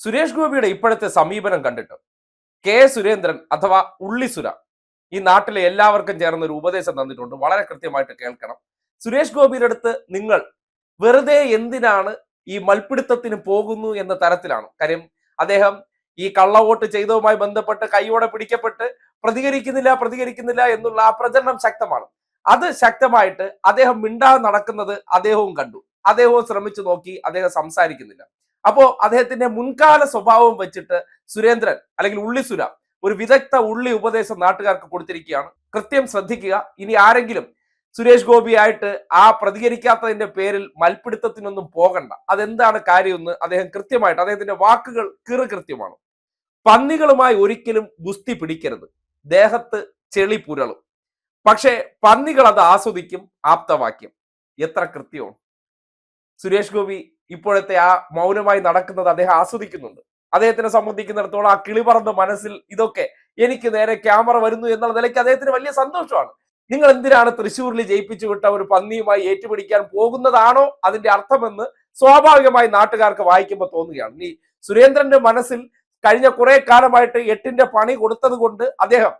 സുരേഷ് ഗോപിയുടെ ഇപ്പോഴത്തെ സമീപനം കണ്ടിട്ട് കെ സുരേന്ദ്രൻ അഥവാ ഉള്ളിസുര ഈ നാട്ടിലെ എല്ലാവർക്കും ചേർന്ന് ഒരു ഉപദേശം തന്നിട്ടുണ്ട്. വളരെ കൃത്യമായിട്ട് കേൾക്കണം. സുരേഷ് ഗോപിയുടെ അടുത്ത് നിങ്ങൾ വെറുതെ എന്തിനാണ് ഈ മൽപിടുത്തത്തിന് പോകുന്നു എന്ന തരത്തിലാണ്. കാര്യം അദ്ദേഹം ഈ കള്ളവോട്ട് ചെയ്തതുമായി ബന്ധപ്പെട്ട് കൈയോടെ പിടിക്കപ്പെട്ട് പ്രതികരിക്കുന്നില്ല പ്രതികരിക്കുന്നില്ല എന്നുള്ള ആ പ്രചരണം ശക്തമാണ്. അത് ശക്തമായിട്ട് അദ്ദേഹം മിണ്ടാതെ നടക്കുന്നത് അദ്ദേഹവും കണ്ടു. അദ്ദേഹവും ശ്രമിച്ചു നോക്കി അദ്ദേഹം സംസാരിക്കുന്നില്ല. അപ്പോ അദ്ദേഹത്തിന്റെ മുൻകാല സ്വഭാവം വെച്ചിട്ട് സുരേന്ദ്രൻ അല്ലെങ്കിൽ ഉള്ളിസുര ഒരു വിദഗ്ധ ഉള്ളി ഉപദേശം നാട്ടുകാർക്ക് കൊടുത്തിരിക്കുകയാണ്. കൃത്യം ശ്രദ്ധിക്കുക. ഇനി ആരെങ്കിലും സുരേഷ് ഗോപിയായിട്ട് ആ പ്രതികരിക്കാത്തതിന്റെ പേരിൽ മൽപിടുത്തത്തിനൊന്നും പോകണ്ട. അതെന്താണ് കാര്യമെന്ന് അദ്ദേഹം കൃത്യമായിട്ട് അദ്ദേഹത്തിന്റെ വാക്കുകൾ കിറു കൃത്യമാണ്. പന്നികളുമായി ഒരിക്കലും ഗുസ്തി പിടിക്കരുത്. ദേഹത്ത് ചെളി പുരളും. പക്ഷേ പന്നികൾ അത് ആസ്വദിക്കും ആപ്തവാക്യം. എത്ര കൃത്യമാണ്. സുരേഷ് ഗോപി ഇപ്പോഴത്തെ ആ മൗനമായി നടക്കുന്നത് അദ്ദേഹം ആസ്വദിക്കുന്നുണ്ട്. അദ്ദേഹത്തിനെ സംബന്ധിക്കുന്നിടത്തോളം ആ കിളി പറഞ്ഞ മനസ്സിൽ ഇതൊക്കെ എനിക്ക് നേരെ ക്യാമറ വരുന്നു എന്നുള്ള നിലയ്ക്ക് അദ്ദേഹത്തിന് വലിയ സന്തോഷമാണ്. നിങ്ങൾ എന്തിനാണ് തൃശ്ശൂരിൽ ജയിപ്പിച്ചു വിട്ട ഒരു പന്നിയുമായി ഏറ്റുപിടിക്കാൻ പോകുന്നതാണോ അതിന്റെ അർത്ഥമെന്ന് സ്വാഭാവികമായി നാട്ടുകാർക്ക് വായിക്കുമ്പോൾ തോന്നുകയാണ്. ഈ സുരേന്ദ്രന്റെ മനസ്സിൽ കഴിഞ്ഞ കുറെ കാലമായിട്ട് എട്ടിന്റെ പണി കൊടുത്തത് കൊണ്ട് അദ്ദേഹം